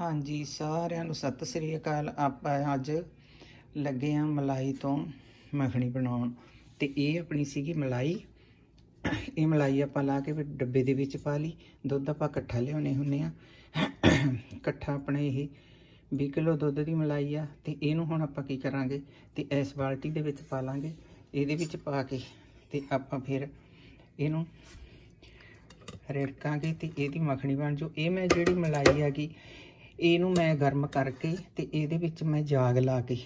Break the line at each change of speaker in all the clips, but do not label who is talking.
ਹਾਂਜੀ, ਸਾਰਿਆਂ ਨੂੰ ਸਤਿ ਸ੍ਰੀ ਅਕਾਲ। ਆਪਾਂ ਅੱਜ ਲੱਗੇ ਆ ਮਲਾਈ ਤੋਂ ਮੱਖਣੀ ਬਣਾਉਣ। ਤੇ ਇਹ ਆਪਣੀ ਸੀਗੀ ਮਲਾਈ। ਇਹ ਮਲਾਈ ਆਪਾਂ ਲਾ ਕੇ ਫਿਰ ਡੱਬੇ ਦੇ ਵਿੱਚ ਪਾ ਲਈ। ਦੁੱਧ ਆਪਾਂ ਇਕੱਠਾ ਲਿਆਉਣੇ ਹੁੰਨੇ ਆ। ਇਕੱਠਾ ਆਪਣੇ ਇਹ 20 ਕਿਲੋ ਦੁੱਧ ਦੀ ਮਲਾਈ ਆ। ਤੇ ਇਹਨੂੰ ਹੁਣ ਆਪਾਂ ਕੀ ਕਰਾਂਗੇ? ਤੇ ਇਸ ਬਾਲਟੀ ਦੇ ਵਿੱਚ ਪਾ ਲਾਂਗੇ। ਇਹਦੇ ਵਿੱਚ ਪਾ ਕੇ ਤੇ ਆਪਾਂ ਫਿਰ ਇਹਨੂੰ ਰਿੜਕਾਂਗੇ ਤੇ ਇਹਦੀ ਮੱਖਣੀ ਬਣ ਜੂ ਇਹ ਮੈਂ ਜਿਹੜੀ ਮਲਾਈ ਹੈਗੀ ਇਹਨੂੰ ਮੈਂ ਗਰਮ ਕਰਕੇ ਤੇ ਇਹਦੇ ਵਿੱਚ ਮੈਂ ਜਾਗ ਲਾ ਕੇ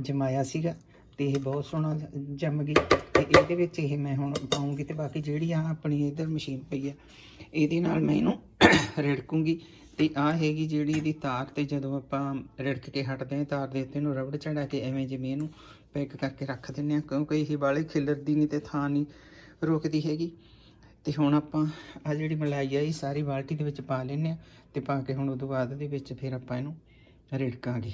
ਜਮਾਇਆ ਸੀਗਾ ਤੇ ਇਹ ਬਹੁਤ ਸੋਹਣਾ ਜੰਮ ਗਈ ਤੇ ਇਹਦੇ ਵਿੱਚ ਇਹ ਮੈਂ ਹੁਣ ਪਾਉਂਗੀ ਤੇ ਬਾਕੀ ਜਿਹੜੀ ਆ ਆਪਣੀ ਇਧਰ ਮਸ਼ੀਨ ਪਈ ਆ, ਇਹਦੇ ਨਾਲ ਮੈਂ ਇਹਨੂੰ ਰਿੜਕੂੰਗੀ ਤੇ ਆ ਹੈਗੀ ਜਿਹੜੀ ਇਹਦੀ ਤਾਰ ਤੇ ਜਦੋਂ ਆਪਾਂ ਰਿੜਕ ਕੇ ਹਟਦੇ ਹਾਂ, ਤਾਰ ਦੇ ਉੱਤੇ ਨੂੰ ਰਬੜ ਚੜਾ ਕੇ ਐਵੇਂ ਜਿਵੇਂ ਇਹਨੂੰ ਪੈਕ ਕਰਕੇ ਰੱਖ ਦਿੰਨੇ ਆ ਕਿਉਂਕਿ ਇਹ ਵਾਲੇ ਖਿਲਰਦੀ ਨਹੀਂ ਤੇ ਥਾਂ ਨਹੀਂ ਰੋਕਦੀ ਹੈਗੀ। ਤੇ ਹੁਣ ਆਪਾਂ ਆ ਜਿਹੜੀ ਮਲਾਈ ਆ, ਇਹ ਸਾਰੀ ਬਾਲਟੀ ਦੇ ਵਿੱਚ ਪਾ ਲੈਨੇ ਆ ਤੇ ਪਾ ਕੇ ਹੁਣ ਉਦੋਂ ਬਾਅਦ ਦੇ ਵਿੱਚ ਫਿਰ ਆਪਾਂ ਇਹਨੂੰ ਰਿੜਕਾਂਗੇ।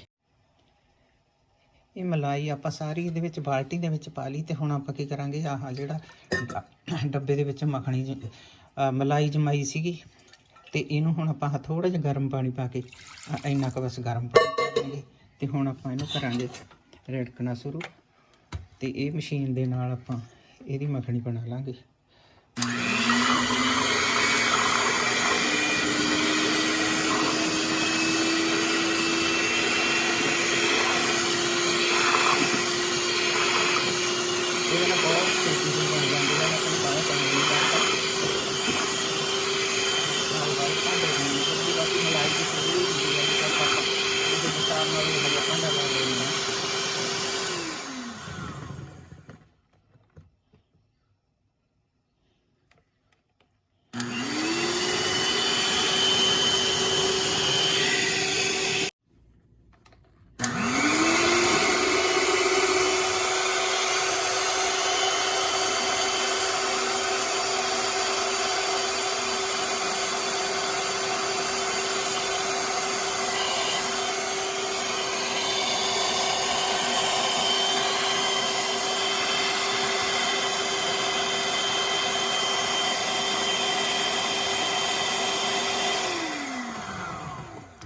ਇਹ ਮਲਾਈ ਆਪਾਂ ਸਾਰੀ ਇਹਦੇ ਵਿੱਚ ਬਾਲਟੀ ਦੇ ਵਿੱਚ ਪਾ ਲਈ ਤੇ ਹੁਣ ਆਪਾਂ ਕੀ ਕਰਾਂਗੇ, ਆਹ ਜਿਹੜਾ ਡੱਬੇ ਦੇ ਵਿੱਚ ਮੱਖਣੀ ਮਲਾਈ ਜਮਾਈ ਸੀਗੀ ਤੇ ਇਹਨੂੰ ਹੁਣ ਆਪਾਂ ਥੋੜਾ ਜਿਹਾ ਗਰਮ ਪਾਣੀ ਪਾ ਕੇ ਇੰਨਾ ਕੁ ਬਸ ਗਰਮ ਪਾਣੀ ਪਾ ਦੇਵਾਂਗੇ ਤੇ ਹੁਣ ਆਪਾਂ ਇਹਨੂੰ ਕਰਾਂਗੇ ਰਿੜਕਣਾ ਸ਼ੁਰੂ ਤੇ ਇਹ ਮਸ਼ੀਨ ਦੇ ਨਾਲ ਆਪਾਂ ਇਹਦੀ ਮੱਖਣੀ ਬਣਾ ਲਾਂਗੇ ਇਹਦੇ ਨਾਲ ਬਹੁਤ ਛੇਤੀ ਹੀ ਬਣ ਜਾਂਦੀ ਹੈ ਆਪਣੀ ਬਾਹਰ ਪਾਣੀ ਨਹੀਂ ਕਰਦਾ ਨਾਲ ਬਾਹਰ ਭਾਂਡੇ ਨੂੰ ਥੋੜੀ ਬਾਕੀ ਮਲਾਈ ਦੀ ਥੋੜੀ ਹੁੰਦੀ ਹੈ ਜਿਸ ਆਪਾਂ ਉਹਦੇ ਹਿਸਾਬ ਨਾਲ ਇਹ ਹਜਾ ਭਾਂਡਾ ਲਾ ਲੈਂਦੇ ਹਾਂ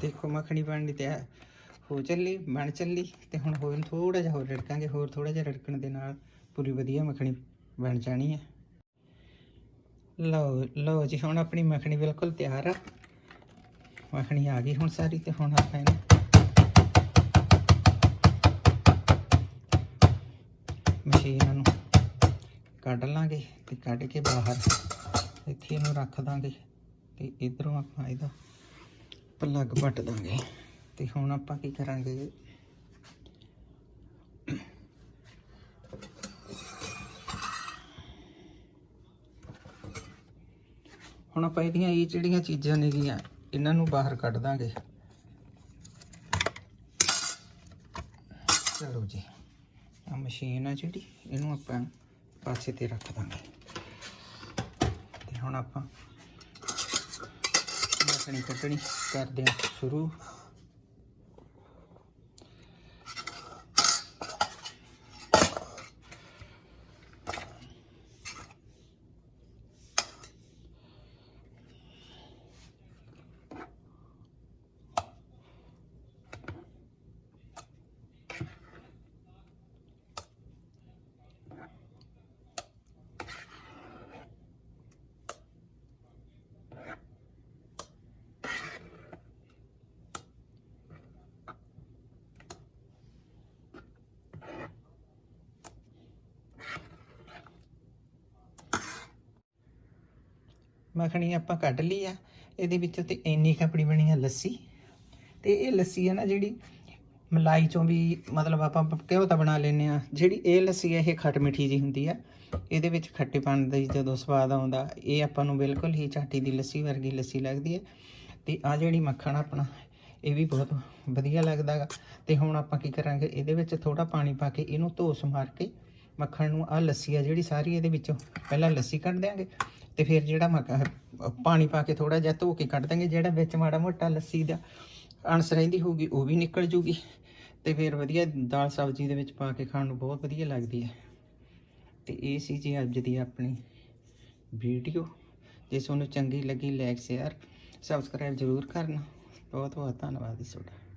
ਦੇਖੋ ਮੱਖਣੀ ਬਣਨੀ ਤੇ ਹੋ ਚੱਲੀ, ਬਣ ਚੱਲੀ ਤੇ ਹੁਣ ਹੋਰ ਥੋੜਾ ਜਿਹਾ ਹੋਰ ਰੜਕਾਂਗੇ, ਹੋਰ ਥੋੜਾ ਜਿਹਾ ਰੜਕਣ ਦੇ ਨਾਲ ਪੂਰੀ ਵਧੀਆ ਮੱਖਣੀ ਬਣ ਜਾਣੀ ਹੈ। ਲਓ ਲਓ ਜੀ, ਹੁਣ ਆਪਣੀ ਮੱਖਣੀ ਬਿਲਕੁਲ ਤਿਆਰ ਆ। ਮੱਖਣੀ ਆ ਗਈ ਹੁਣ ਸਾਰੀ ਤੇ ਹੁਣ ਆਪਾਂ ਇਹਨੂੰ ਮਸ਼ੀਨ ਨੂੰ ਕੱਢ ਲਾਂਗੇ ਤੇ ਕੱਢ ਕੇ ਬਾਹਰ ਇੱਥੇ ਇਹਨੂੰ ਰੱਖ ਦਾਂਗੇ ਤੇ ਇਧਰੋਂ ਆਪਾਂ ਇਹਦਾ ਪਲੱਗ ਪੱਟ ਦਾਂਗੇ। ਤੇ ਹੁਣ ਆਪਾਂ ਕੀ ਕਰਾਂਗੇ? ਹੁਣ ਆਪਾਂ ਇਹਦੀਆਂ ਇਹ ਜਿਹੜੀਆਂ ਚੀਜ਼ਾਂ ਨੇਗੀਆਂ, ਇਹਨਾਂ ਨੂੰ ਬਾਹਰ ਕੱਢ ਦਾਂਗੇ। ਚਲੋ ਜੀ ਆ ਮਸ਼ੀਨ ਆ ਜਿਹੜੀ, ਇਹਨੂੰ ਆਪਾਂ ਪਾਸੇ ਤੇ ਰੱਖ ਦਾਂਗੇ। ਤੇ ਹੁਣ ਆਪਾਂ ਮੱਖਣੀ ਕੱਢਣੀ ਕਰਦੇ ਹਾਂ ਸ਼ੁਰੂ। ਮੱਖਣੀ ਆਪਾਂ ਕੱਢ ਲਈ ਆ, ਇਹਦੇ ਵਿੱਚੋਂ ਤੇ ਇੰਨੀ ਖਪੜੀ ਬਣੀ ਆ ਲੱਸੀ। ਤੇ ਇਹ ਲੱਸੀ ਆ ਨਾ ਜਿਹੜੀ ਮਲਾਈ ਚੋਂ ਵੀ ਮਤਲਬ ਆਪਾਂ ਘਿਓ ਤਾਂ ਬਣਾ ਲੈਨੇ ਆ, ਜਿਹੜੀ ਇਹ ਲੱਸੀ ਹੈ ਇਹ ਖੱਟ ਮਿੱਠੀ ਜੀ ਹੁੰਦੀ ਆ। ਇਹਦੇ ਵਿੱਚ ਖੱਟੇਪਣ ਦਾ ਜਦੋਂ ਸਵਾਦ ਆਉਂਦਾ, ਇਹ ਆਪਾਂ ਨੂੰ ਬਿਲਕੁਲ ਹੀ ਚਾਟੀ ਦੀ ਲੱਸੀ ਵਰਗੀ ਲੱਸੀ ਲੱਗਦੀ ਹੈ ਤੇ ਆ ਜਿਹੜੀ ਮੱਖਣ ਆਪਣਾ, ਇਹ ਵੀ ਬਹੁਤ ਵਧੀਆ ਲੱਗਦਾ ਗਾ। ਤੇ ਹੁਣ ਆਪਾਂ ਕੀ ਕਰਾਂਗੇ, ਇਹਦੇ ਵਿੱਚ ਥੋੜਾ ਪਾਣੀ ਪਾ ਕੇ ਇਹਨੂੰ ਧੋਸ ਮਾਰ ਕੇ ਮੱਖਣ ਨੂੰ ਆ ਲੱਸੀ ਆ ਜਿਹੜੀ ਸਾਰੀ ਇਹਦੇ ਵਿੱਚੋਂ ਪਹਿਲਾਂ ਲੱਸੀ ਕੱਢ ਦਿਆਂਗੇ। ਤੇ ਫਿਰ ਜਿਹੜਾ ਮੱਖਣ ਪਾਣੀ ਪਾ ਕੇ ਥੋੜਾ ਜਿਹਾ ਧੋ ਕੇ ਕੱਢ ਦਾਂਗੇ, ਜਿਹੜਾ ਵਿੱਚ ਮਾੜਾ ਮੋਟਾ ਲੱਸੀ ਦਾ ਅਣਸ ਰਹਿੰਦੀ ਹੋਊਗੀ, ਉਹ ਵੀ ਨਿਕਲ ਜੂਗੀ। ਤੇ ਫਿਰ ਵਧੀਆ ਦਾਲ ਸਬਜ਼ੀ ਦੇ ਵਿੱਚ ਪਾ ਕੇ ਖਾਣ ਨੂੰ ਬਹੁਤ ਵਧੀਆ ਲੱਗਦੀ ਹੈ। ਤੇ ਇਹ ਸੀ ਜੀ ਅੱਜ ਦੀ ਆਪਣੀ ਵੀਡੀਓ। ਜੇ ਤੁਹਾਨੂੰ ਚੰਗੀ ਲੱਗੀ ਲਾਈਕ ਸ਼ੇਅਰ ਸਬਸਕ੍ਰਾਈਬ ਜ਼ਰੂਰ ਕਰਨਾ। ਬਹੁਤ ਬਹੁਤ ਧੰਨਵਾਦ ਜੀ ਤੁਹਾਡਾ।